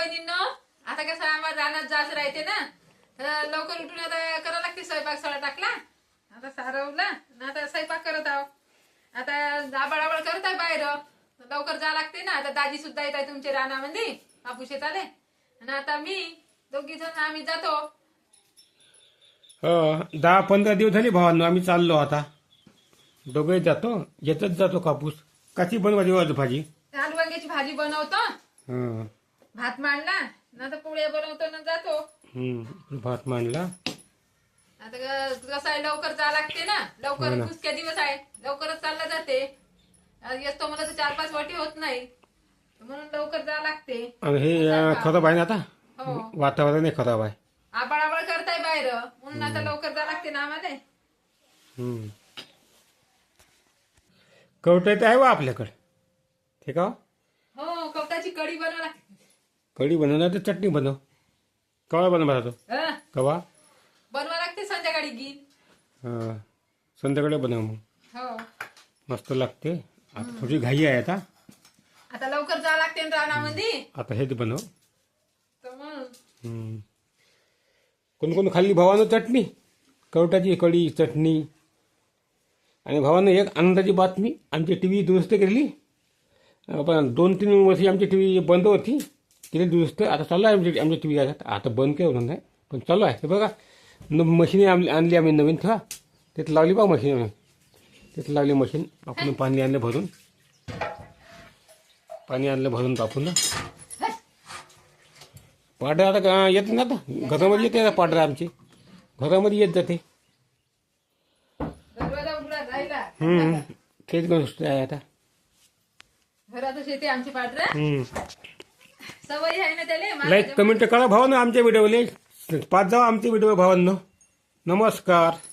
बहिणींनो आता कसं आम्हाला रानात जायचं राहते ना तर लवकर उठून आता करावं लागते स्वयंपाक सगळा टाकला. आता सारवला आणि आता स्वयंपाक करत आहो. आता आबाळ आबाळ करत आहे बाहेर. लवकर जा लागते ना. आता दाजी सुद्धा येत आहे तुमच्या रानामध्ये. बापूशे आले आणि आता मी दोघी जण आम्ही जातो. हो दहा पंधरा दिवस झाले भावांनो आम्ही चाललो आता. दोघे जातो येतच जातो कापूस. कशी बनवायची आज भाजी? आलू वांग्याची भाजी बनवतो. हं. भात मांडला? ना तर पोळ्या बनवतो ना जातो. हं. भात मांडला. आता कसं आहे लवकर जा लागते ना? हो लवकर ना. पुसक्या दिवस आहे. लवकरच चालला जाते. येतो मला तर चार पाच वाटी होत नाही. म्हणून लवकर जा लागते. आणि हे अं, खराब आहे ना आता? हो. वातावरण हे खराब आहे. आबाळ आबाळ करताय बाहेर. म्हणून आता लवकर जा लागते ना आम्हाला. हं. कवटायचं आहे वा आपल्याकडे. ठीक आहे हो? कवताची कढी बनवा लागते. कढी बनवणार तर चटणी बनव. कवा बनवणार तो? हं, कवा? बनवा लागते संध्याकाळी गी हं. संध्याकाळी बनव मग. हो. मस्त लागते. आता थोडी घाई आहे आता. आता लवकर जा लागते ना रानामध्ये. आता हेच बनव. तर मग. हं. कोण कोण खाल्ली? भावानं चटणी. कवटाची कढी चटणी. आणि भावानं एक आनंदाची बातमी. आमची टी व्ही दुरुस्त केली. अं, पण दोन तीन वर्षी आमची टी व्ही बंद होती. तिने दुरुस्त आता चालू आहे आमची आमची टी व्ही आता आता बंद केलं नाही पण चालू आहे. हे बघा न मशीन आणली आणली आम्ही नवीन ठेवा. तिथं लावली बा मशीन तिथं लावली मशीन आपण पाणी आणलं भरून. पाणी आणलं भरून तापून पाडर आता येते ना आता? घरामध्ये येते आता पाडर आमची. घरामध्ये येत जाते. तेच गोष्ट आहे आता. घरातच येते आमची हम्म. सवय आहे ना त्याला? लाईक कमेंट करा भावानं आमच्या व्हिडिओले. पाच जावा आमच्या व्हिडिओ भावांनो. नमस्कार.